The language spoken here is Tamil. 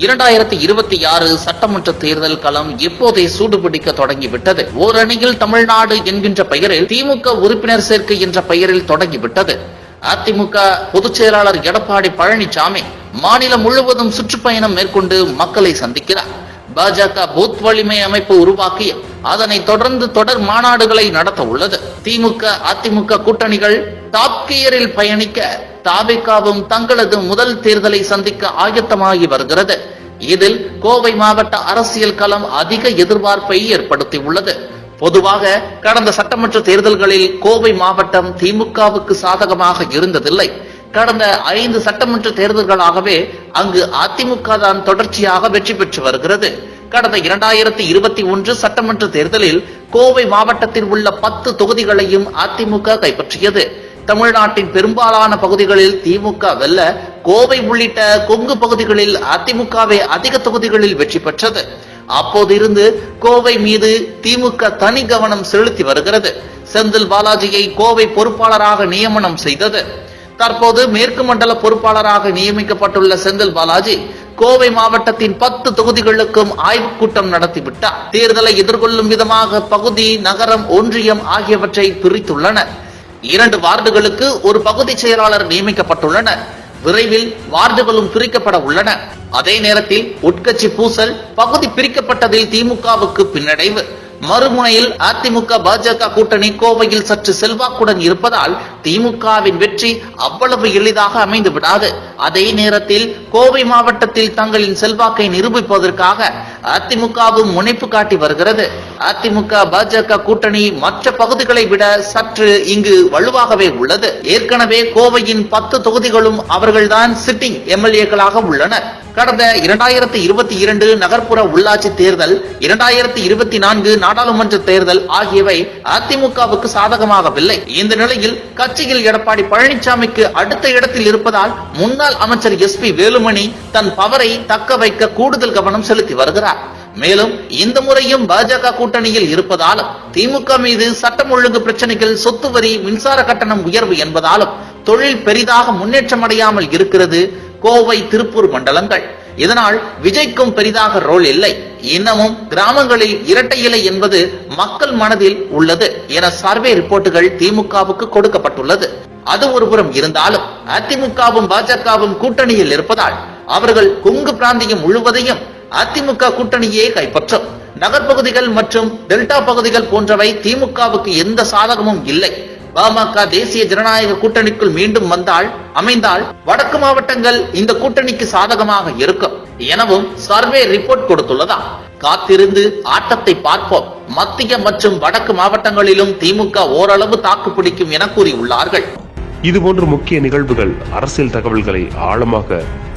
இரண்டாயிரத்தி இருபத்தி ஆறு சட்டமன்ற தேர்தல் களம் இப்போதே சூடுபிடிக்க தொடங்கிவிட்டது. ஓரணியில் தமிழ்நாடு என்கின்ற பெயரில் திமுக உறுப்பினர் சேர்க்கை என்ற பெயரில் தொடங்கிவிட்டது. அதிமுக பொதுச் செயலாளர் எடப்பாடி பழனிசாமி மாநிலம் முழுவதும் சுற்றுப்பயணம் மேற்கொண்டு மக்களை சந்திக்கிறார். பாஜக பூத் வலிமை அமைப்பு உருவாக்கி அதனை தொடர்ந்து தொடர் மாநாடுகளை நடத்த உள்ளது. திமுக அதிமுக கூட்டணிகள் தாப்கியரில் பயணிக்க தாபிகாவும் தங்களது முதல் தேர்தலை சந்திக்க ஆயத்தமாகி வருகிறது. இதில் கோவை மாவட்ட அரசியல் களம் அதிக எதிர்பார்ப்பை ஏற்படுத்தியுள்ளது. பொதுவாக கடந்த சட்டமன்ற தேர்தல்களில் கோவை மாவட்டம் திமுகவுக்கு சாதகமாக இருந்ததில்லை. கடந்த ஐந்து சட்டமன்ற தேர்தல்களாகவே அங்கு அதிமுக தான் தொடர்ச்சியாக வெற்றி பெற்று வருகிறது. கடந்த இரண்டாயிரத்தி இருபத்தி ஒன்று சட்டமன்ற தேர்தலில் கோவை மாவட்டத்தில் உள்ள பத்து தொகுதிகளையும் அதிமுக கைப்பற்றியது. தமிழ்நாட்டின் பெரும்பாலான பகுதிகளில் திமுக வெல்ல கோவை உள்ளிட்ட கொங்கு பகுதிகளில் அதிமுகவே அதிக தொகுதிகளில் வெற்றி பெற்றது. அப்போதிருந்து கோவை மீது திமுக தனி கவனம் செலுத்தி வருகிறது. செந்தில் பாலாஜியை கோவை பொறுப்பாளராக நியமனம் செய்தது. தற்போது மேற்கு மண்டல பொறுப்பாளராக நியமிக்கப்பட்டுள்ள செந்தில் பாலாஜி கோவை மாவட்டத்தின் பத்து தொகுதிகளுக்கும் ஆய்வுக் கூட்டம் நடத்திவிட்டார். தேர்தலை எதிர்கொள்ளும் விதமாக பகுதி நகரம் ஒன்றியம் ஆகியவற்றை பிரித்துள்ளனர். இரண்டு வார்டுகளுக்கு ஒரு பகுதி செயலாளர் நியமிக்கப்பட்டுள்ளனர் விரைவில் வார்டுகளும் பிரிக்கப்பட உள்ளன. அதே நேரத்தில் உட்கட்சி பூசல் பகுதி பிரிக்கப்பட்டதில் திமுகவுக்கு பின்னடைவு. மறுமுனையில் அதிமுக பாஜக கூட்டணி கோவையில் சற்று செல்வாக்குடன் இருப்பதால் திமுகவின் வெற்றி அவ்வளவு எளிதாக அமைந்து விடாது அதே நேரத்தில் கோவை மாவட்டத்தில் தங்களின் செல்வாக்கை நிரூபிப்பதற்காக அதிமுகவும் முனைப்பு காட்டி வருகிறது. அதிமுக பாஜக கூட்டணி மற்ற பகுதிகளை விட சற்று இங்கு வலுவாகவே உள்ளது. ஏற்கனவே கோவையின் பத்து தொகுதிகளும் அவர்கள்தான் சிட்டிங் எம்எல்ஏக்களாக உள்ளனர் கடந்த இரண்டாயிரத்தி இருபத்தி இரண்டு நகர்ப்புற உள்ளாட்சி தேர்தல் இரண்டாயிரத்தி இருபத்தி நான்கு நாடாளுமன்ற தேர்தல் ஆகியவை அதிமுகவுக்கு சாதகமாகவில்லை. இந்த நிலையில் கட்சியில் எடப்பாடி பழனிசாமிக்கு அடுத்த இடத்தில் இருப்பதால் முன்னாள் அமைச்சர் எஸ் பி வேலுமணி தன் பவரை தக்க வைக்க கூடுதல் கவனம் செலுத்தி வருகிறார். மேலும் இந்த முறையும் பாஜக கூட்டணியில் இருப்பதால் திமுக மீது சட்டம் ஒழுங்கு பிரச்சனைகள் சொத்து வரி மின்சார கட்டணம் உயர்வு என்பதாலும் தொழில் பெரிதாக முன்னேற்றம் அடையாமல் இருக்கிறது கோவை திருப்பூர் மண்டலங்கள். இதனால் விஜய்க்கும் பெரிதாக ரோல் இல்லை. இன்னமும் கிராமங்களில் இரட்டை இலை என்பது மக்கள் மனதில் உள்ளது என சர்வே ரிப்போர்ட்டுகள் திமுகவுக்கு கொடுக்கப்பட்டுள்ளது. அது ஒருபுறம் இருந்தாலும் அதிமுகவும் பாஜகவும் கூட்டணியில் இருப்பதால் அவர்கள் கொங்கு பிராந்தியம் முழுவதையும் அதிமுக கூட்டணியே கைப்பற்றும். நகர்பகுதிகள் மற்றும் டெல்டா பகுதிகள் போன்றவை திமுகவுக்கு எந்த சாதகமும் இல்லை. பாமக தேசிய ஜனநாயக கூட்டணிக்குள் மீண்டும் வந்தால் அமைந்தால் வடக்கு மாவட்டங்கள் இந்த கூட்டணிக்கு சாதகமாக இருக்கும் எனவும் சர்வே ரிப்போர்ட் கொடுத்துள்ளதா. காத்திருந்து ஆட்டத்தை பார்ப்போம். மத்திய மற்றும் வடக்கு மாவட்டங்களிலும் திமுக ஓரளவு தாக்கு பிடிக்கும் என கூறியுள்ளார்கள். இதுபோன்ற முக்கிய நிகழ்வுகள் அரசியல் தகவல்களை ஆழமாக